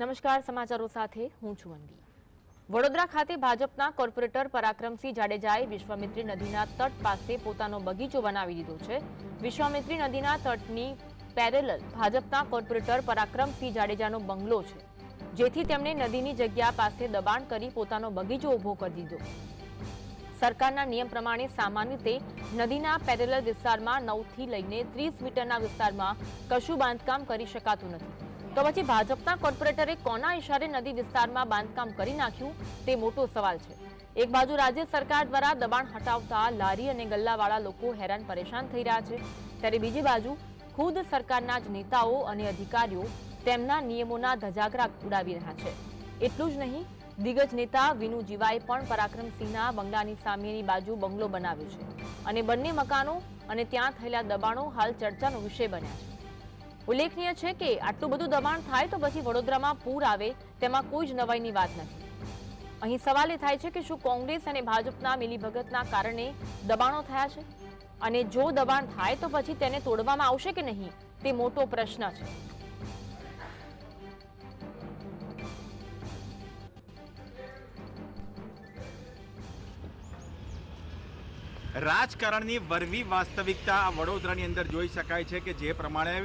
નમસ્કાર, સમાચારો સાથે હું છું અનવી. વડોદરા ખાતે ભાજપના કોર્પોરેટર પરાક્રમસિંહ જાડેજાએ વિશ્વામિત્રી નદીના તટ પાસે પોતાનો બગીચો બનાવી દીધો છે. વિશ્વામિત્રી નદીના તટની પેરેલલ ભાજપના કોર્પોરેટર પરાક્રમસિંહ જાડેજાનો બંગલો છે, જેથી તેમણે નદીની જગ્યા પાસે દબાણ કરી પોતાનો બગીચો ઊભો કરી દીધો. સરકારના નિયમ પ્રમાણે સામાન્ય રીતે નદીના પેરેલલ વિસ્તારમાં નવથી લઈને ત્રીસ મીટરના વિસ્તારમાં કશું બાંધકામ કરી શકાતું નથી. તો પછી ભાજપના કોર્પોરેટરે કોના ઇશારે નદી વિસ્તારમાં બાંધકામ કરી નાખ્યું તે મોટો સવાલ છે. એક બાજુ રાજ્ય સરકાર દ્વારા દબાણ હટાવતા લારી અને ગલ્લાવાળા લોકો હેરાન પરેશાન થઈ રહ્યા છે. ત્યારે બીજી બાજુ ખુદ સરકારના જ નેતાઓ અને અધિકારીઓ તેમના નિયમોના ધજાગરા ઉડાવી રહ્યા છે. એટલું જ નહીં, દિગ્ગજ નેતા વિનુ જીવાએ પણ પરાક્રમસિંહના બંગલાની સામેની બાજુ બંગલો બનાવ્યો છે. અને બંને મકાનો અને ત્યાં થયેલા દબાણો હાલ ચર્ચાનો વિષય બન્યા છે. ઉલ્લેખનીય છે કે આટલું બધું દબાણ થાય તો પછી વડોદરામાં પૂર આવે, તેમાં કોઈ જ નવાઈની વાત નથી. અહીં સવાલ એ થાય છે કે શું કોંગ્રેસ અને ભાજપના મિલીભગતના કારણે દબાણો થયા છે? અને જો દબાણ થાય તો પછી તેને તોડવામાં આવશે કે નહીં, તે મોટો પ્રશ્ન છે. રાજકારણની વરવી વાસ્તવિકતા વડોદરાની અંદર જોઈ શકાય છે કે જે પ્રમાણે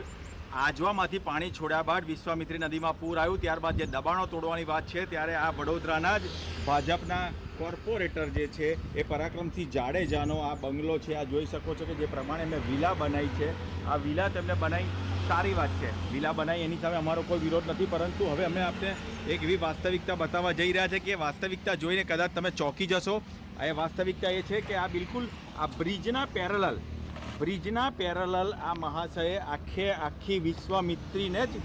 આજવામાંથી પાણી છોડ્યા બાદ વિશ્વામિત્રી નદીમાં પૂર આવ્યું. ત્યારબાદ જે દબાણો તોડવાની વાત છે, ત્યારે આ વડોદરાના જ ભાજપના કોર્પોરેટર જે છે, એ પરાક્રમથી જાડેજાનો આ બંગલો છે. આ જોઈ શકો છો કે જે પ્રમાણે મેં વિલા બનાવી છે. આ વિલા તેમને બનાવી સારી વાત છે. વિલા બનાવી એની સામે અમારો કોઈ વિરોધ નથી, પરંતુ હવે અમે આપને એક એવી વાસ્તવિકતા બતાવવા જઈ રહ્યા છે કે વાસ્તવિકતા જોઈને કદાચ તમે ચોંકી જશો. એ વાસ્તવિકતા એ છે કે આ બિલકુલ આ બ્રિજના પેરેલલ બ્રિજના પેરેલલ આ મહાશયે આખે આખી વિશ્વામિત્રીને જ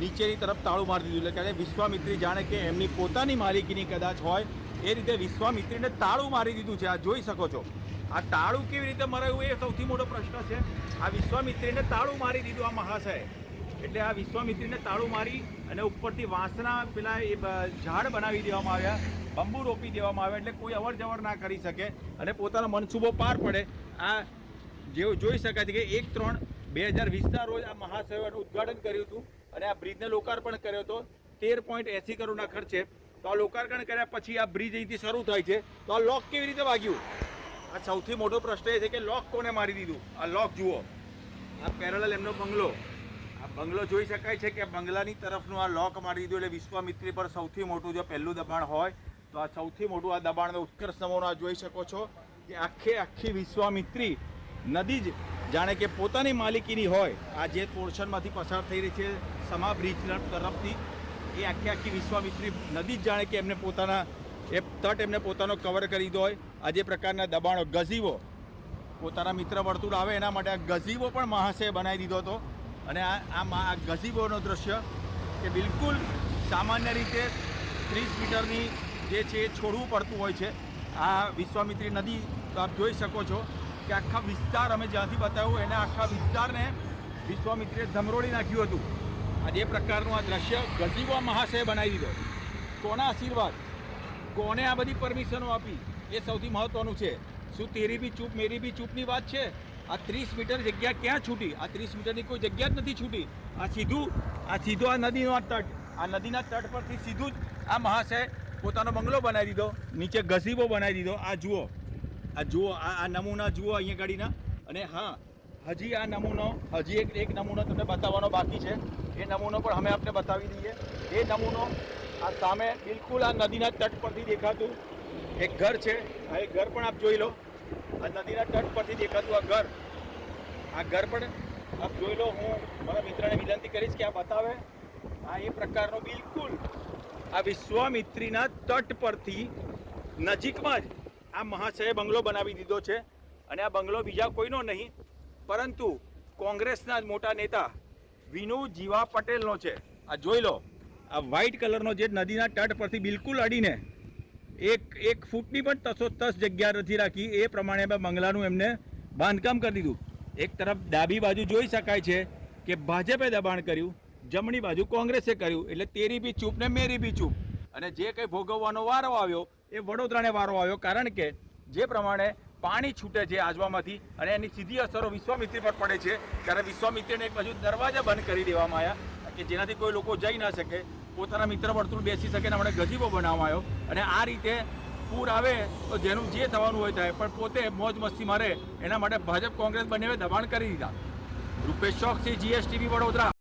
નીચેની તરફ તાળું મારી દીધું. એટલે કે વિશ્વામિત્રી જાણે કે એમની પોતાની માલિકીની કદાચ હોય, એ રીતે વિશ્વામિત્રીને તાળું મારી દીધું છે. આ જોઈ શકો છો. આ તાળું કેવી રીતે મરાયું એ સૌથી મોટો પ્રશ્ન છે. આ વિશ્વામિત્રીને તાળું મારી દીધું આ મહાશય. એટલે આ વિશ્વામિત્રીને તાળું મારી અને ઉપરથી વાંસના પેલા એ ઝાડ બનાવી દેવામાં આવ્યા, બંબુ રોપી દેવામાં આવ્યા, એટલે કોઈ અવર જવર ના કરી શકે અને પોતાનો મનસૂબો પાર પડે. આ જેવું જોઈ શકાય છે કે એક ત્રણ બે હજાર વીસના રોજ આ મહાસેવાનું ઉદ્ઘાટન કર્યું હતું અને આ બ્રિજને લોકાર્પણ કર્યો હતો. તેર પોઈન્ટ એંસી કરોડના ખર્ચે. તો આ લોકાર્પણ કર્યા પછી આ બ્રિજ અહીંથી શરૂ થાય છે. તો આ લોક કેવી રીતે વાગ્યું? આ સૌથી મોટો પ્રશ્ન એ છે કે લોક કોને મારી દીધું? આ લોક જુઓ. આ પેરેલલ એમનો બંગલો. આ બંગલો જોઈ શકાય છે કે બંગલાની તરફનું આ લોક મારી દીધું એટલે વિશ્વામિત્રી પર સૌથી મોટું જો પહેલું દબાણ હોય, તો આ સૌથી મોટું આ દબાણનો ઉત્કર્ષ નમૂનો આ જોઈ શકો છો કે આખે આખી વિશ્વામિત્રી નદી જ જાણે કે પોતાની માલિકીની હોય. આ જે પોર્શનમાંથી પસાર થઈ રહી છે સમા બ્રિજ તરફથી, એ આખી આખી વિશ્વામિત્રી નદી જ જાણે કે એમને પોતાના એ તટ એમને પોતાનો કવર કરી દીધો હોય. આ જે પ્રકારના દબાણો, ગઝીવો, પોતાના મિત્ર વર્તુળ આવે એના માટે આ ગઝીવો પણ મહાશય બનાવી દીધો હતો. અને આ આ ગઝીબોનો દ્રશ્ય કે બિલકુલ સામાન્ય રીતે ત્રીસ મીટરની જે છે એ છોડવું પડતું હોય છે. આ વિશ્વામિત્રી નદી આપ જોઈ શકો છો. કે આખા વિસ્તાર અમે જ્યાંથી બતાવ્યું, એને આખા વિસ્તારને વિશ્વામિત્રે ધમરોળી નાખ્યું હતું. આ જે પ્રકારનું આ દ્રશ્ય ગઝીબો મહાશય બનાવી દીધો. કોના આશીર્વાદ? કોને આ બધી પરમિશનો આપી? એ સૌથી મહત્ત્વનું છે. શું તેરી બી ચૂપ, મેરી બી ચૂપની વાત છે? આ ત્રીસ મીટર જગ્યા ક્યાં છૂટી? આ ત્રીસ મીટરની કોઈ જગ્યા જ નથી છૂટી. આ સીધું, આ સીધો આ નદીનો આ તટ, આ નદીના તટ પરથી સીધું જ આ મહાશય પોતાનો બંગલો બનાવી દીધો, નીચે ગઝીબો બનાવી દીધો. આ જુઓ. આ જુઓ, આ નમૂના જુઓ અહીંયા ગાડીના. અને હા, હજી આ નમૂનો, હજી એક એક નમૂનો તમને બતાવવાનો બાકી છે. એ નમૂનો પણ અમે આપને બતાવી દઈએ. એ નમૂનો આ સામે બિલકુલ આ નદીના તટ પરથી દેખાતું એક ઘર છે. આ એક ઘર પણ આપ જોઈ લો. આ નદીના તટ પરથી દેખાતું આ ઘર. આ ઘર પણ આપ જોઈ લો, હું મારા મિત્રને વિનંતી કરીશ કે આ બતાવે. આ એ પ્રકારનો બિલકુલ આ વિશ્વામિત્રીના તટ પરથી નજીકમાં જ આ મહાશયે બંગલો બનાવી દીધો છે અને આ બંગલો બીજા કોઈનો નહીં, પરંતુ કોંગ્રેસના જ મોટા નેતા વિનુ જીવા પટેલનો છે. આ જોઈ લો, આ વ્હાઈટ કલરનો જે નદીના તટ પરથી બિલકુલ અડીને એક એક ફૂટની પણ તસો તસ જગ્યા નથી રાખી, એ પ્રમાણે બંગલાનું એમને બાંધકામ કરી દીધું. એક તરફ ડાબી બાજુ જોઈ શકાય છે કે ભાજપે દબાણ કર્યું, જમણી બાજુ કોંગ્રેસે કર્યું, એટલે તેરી બી ચૂપ ને મેરી બી ચૂપ. અને જે કંઈ ભોગવવાનો વારો આવ્યો એ વડોદરાને વારો આવ્યો કારણ કે જે પ્રમાણે પાણી છૂટે છે આજવામાંથી અને એની સીધી અસરો વિશ્વામિત્રી પર પડે છે ત્યારે વિશ્વામિત્રીને એક બાજુ દરવાજા બંધ કરી દેવામાં આવ્યા કે જેનાથી કોઈ લોકો જઈ ના શકે, પોતાના મિત્ર વર્તુળ બેસી શકે એના માટે ગજીબો બનાવવામાં આવ્યો અને આ રીતે પૂર આવે તો જેનું જે થવાનું હોય થાય, પણ પોતે મોજ મસ્તી મારે એના માટે ભાજપ કોંગ્રેસ બંને દબાણ કરી દીધા. રૂપેશ ચોકસી જીએસટીવી વડોદરા.